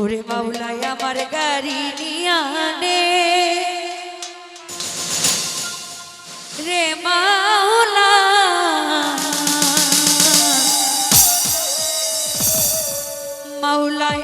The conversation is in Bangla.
ওরে মাওলাই আমার গাড়ি নিয়ে আনে। রে মাওলা মাওলাই